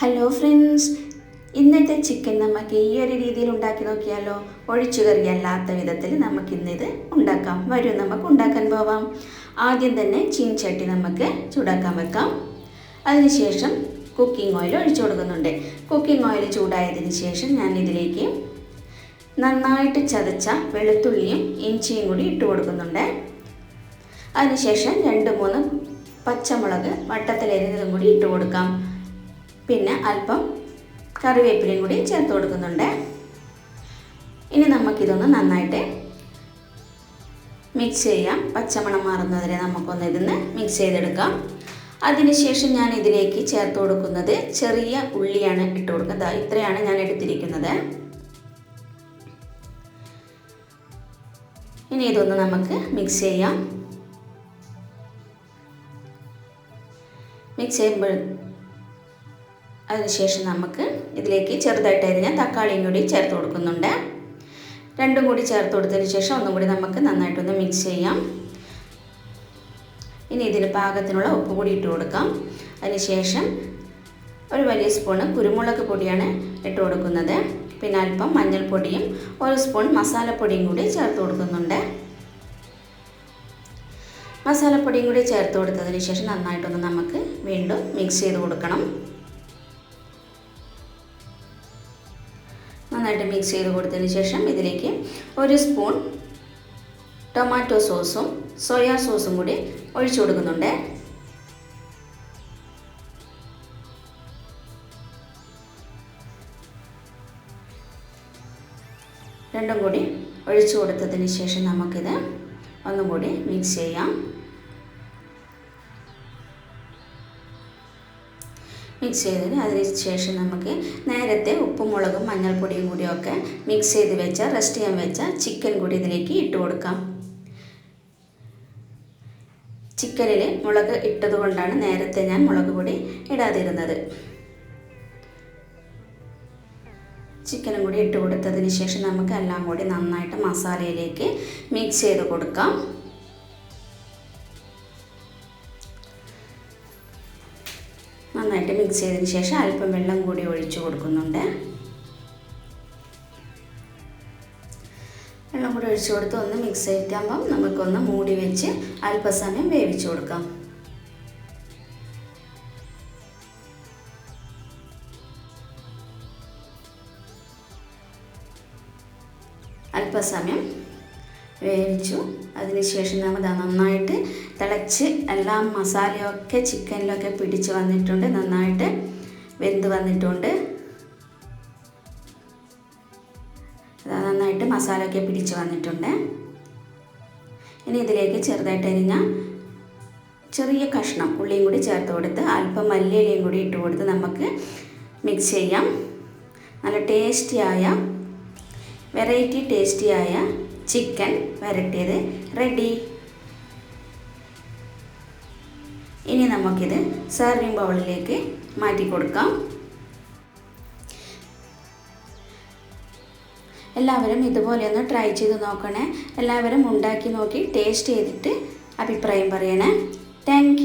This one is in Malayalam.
ഹലോ ഫ്രണ്ട്സ് ഇന്നത്തെ ചിക്കൻ നമുക്ക് ഈ ഒരു രീതിയിൽ ഉണ്ടാക്കി നോക്കിയാലോ? ഒഴിച്ചു കറി അല്ലാത്ത വിധത്തിൽ നമുക്കിന്നിത് ഉണ്ടാക്കാം. വരൂ നമുക്ക് ഉണ്ടാക്കാൻ പോവാം. ആദ്യം തന്നെ ചീൻചട്ടി നമുക്ക് ചൂടാക്കാൻ വെക്കാം. അതിനുശേഷം കുക്കിംഗ് ഓയിൽ ഒഴിച്ചു കൊടുക്കുന്നുണ്ട്. കുക്കിംഗ് ഓയിൽ ചൂടായതിന് ശേഷം ഞാൻ ഇതിലേക്ക് നന്നായിട്ട് ചതച്ച വെളുത്തുള്ളിയും ഇഞ്ചിയും കൂടി ഇട്ട് കൊടുക്കുന്നുണ്ട്. അതിനുശേഷം രണ്ട് മൂന്ന് പച്ചമുളക് വട്ടത്തിലരിഞ്ഞതും കൂടി ഇട്ട് കൊടുക്കാം. പിന്നെ അല്പം കറിവേപ്പിലയും കൂടി ചേർത്ത് കൊടുക്കുന്നുണ്ട്. ഇനി നമുക്കിതൊന്ന് നന്നായിട്ട് മിക്സ് ചെയ്യാം. പച്ചമണം മാറുന്നതിനെ നമുക്കൊന്ന് ഇതിന്ന് മിക്സ് ചെയ്തെടുക്കാം. അതിനുശേഷം ഞാൻ ഇതിലേക്ക് ചേർത്ത് കൊടുക്കുന്നത് ചെറിയ ഉള്ളിയാണ് ഇട്ട് കൊടുക്കുന്നത് ഇത്രയാണ് ഞാൻ എടുത്തിരിക്കുന്നത്. ഇനി ഇതൊന്ന് നമുക്ക് മിക്സ് ചെയ്യാം. മിക്സ് ചെയ്യുമ്പോൾ അതിനുശേഷം നമുക്ക് ഇതിലേക്ക് ചെറുതായിട്ട് അരിഞ്ഞ തക്കാളിയും കൂടി ചേർത്ത് കൊടുക്കുന്നുണ്ട്. രണ്ടും കൂടി ചേർത്ത് കൊടുത്തതിന് ശേഷം ഒന്നും കൂടി നമുക്ക് നന്നായിട്ടൊന്ന് മിക്സ് ചെയ്യാം. ഇനി ഇതിന് പാകത്തിനുള്ള ഉപ്പ് കൂടി ഇട്ട് കൊടുക്കാം. അതിനുശേഷം ഒരു വലിയ സ്പൂണ് കുരുമുളക് പൊടിയാണ് ഇട്ട് കൊടുക്കുന്നത്. പിന്നെ അല്പം മഞ്ഞൾപ്പൊടിയും ഒരു സ്പൂൺ മസാലപ്പൊടിയും കൂടി ചേർത്ത് കൊടുക്കുന്നുണ്ട്. മസാലപ്പൊടിയും കൂടി ചേർത്ത് കൊടുത്തതിന് ശേഷം നന്നായിട്ടൊന്ന് നമുക്ക് വീണ്ടും മിക്സ് ചെയ്ത് കൊടുക്കണം. നന്നായിട്ട് മിക്സ് ചെയ്ത് കൊടുത്തതിന് ശേഷം ഇതിലേക്ക് ഒരു സ്പൂൺ ടൊമാറ്റോ സോസും സോയാ സോസും കൂടി ഒഴിച്ചു കൊടുക്കുന്നുണ്ട്. രണ്ടും കൂടി ഒഴിച്ചു കൊടുത്തതിന് ശേഷം നമുക്കിത് ഒന്നും കൂടി മിക്സ് ചെയ്യാം. മിക്സ് ചെയ്തിന് അതിന് ശേഷം നമുക്ക് നേരത്തെ ഉപ്പും മുളകും മഞ്ഞൾപ്പൊടിയും കൂടിയൊക്കെ മിക്സ് ചെയ്ത് വെച്ച റെസ്റ്റ് ചെയ്യാൻ വെച്ച ചിക്കൻ കൂടി ഇതിലേക്ക് ഇട്ട് കൊടുക്കാം. ചിക്കനിൽ മുളക് ഇട്ടതുകൊണ്ടാണ് നേരത്തെ ഞാൻ മുളക് പൊടി ഇടാതിരുന്നത്. ചിക്കനും കൂടി ഇട്ട് കൊടുത്തതിന് ശേഷം നമുക്ക് എല്ലാം കൂടി നന്നായിട്ട് മസാലയിലേക്ക് മിക്സ് ചെയ്ത് കൊടുക്കാം. നന്നായിട്ട് മിക്സ് ചെയ്തതിന് ശേഷം അല്പം വെള്ളം കൂടി ഒഴിച്ചു കൊടുക്കുന്നുണ്ട്. വെള്ളം കൂടി ഒഴിച്ചു കൊടുത്ത് ഒന്ന് മിക്സ് ചെയ്യിക്കുമ്പം നമുക്കൊന്ന് മൂടി വെച്ച് അല്പസമയം വേവിച്ചു കൊടുക്കാം. അല്പസമയം വേവിച്ചു. അതിനുശേഷം നമ്മൾ നന്നായിട്ട് തിളച്ച് എല്ലാ മസാലയൊക്കെ ചിക്കനിലൊക്കെ പിടിച്ച് വന്നിട്ടുണ്ട്. നന്നായിട്ട് വെന്ത് വന്നിട്ടുണ്ട്. നന്നായിട്ട് മസാലയൊക്കെ പിടിച്ച് വന്നിട്ടുണ്ട്. ഇനി ഇതിലേക്ക് ചെറുതായിട്ട് അരിഞ്ഞ ചെറിയ കഷ്ണം ഉള്ളിയും കൂടി ചേർത്ത് കൊടുത്ത് അല്പം മല്ലിയിലയും കൂടി ഇട്ട് കൊടുത്ത് നമുക്ക് മിക്സ് ചെയ്യാം. നല്ല ടേസ്റ്റിയായ വെറൈറ്റി ടേസ്റ്റിയായ ചിക്കൻ വരട്ടിയത് റെഡി ഇനി നമുക്കിത് സെർവിങ് ബൗളിലേക്ക് മാറ്റി കൊടുക്കാം. എല്ലാവരും ഇതുപോലെ ഒന്ന് ട്രൈ ചെയ്ത് നോക്കണേ. എല്ലാവരും ഉണ്ടാക്കി നോക്കി ടേസ്റ്റ് ചെയ്തിട്ട് അഭിപ്രായം പറയണേ. താങ്ക്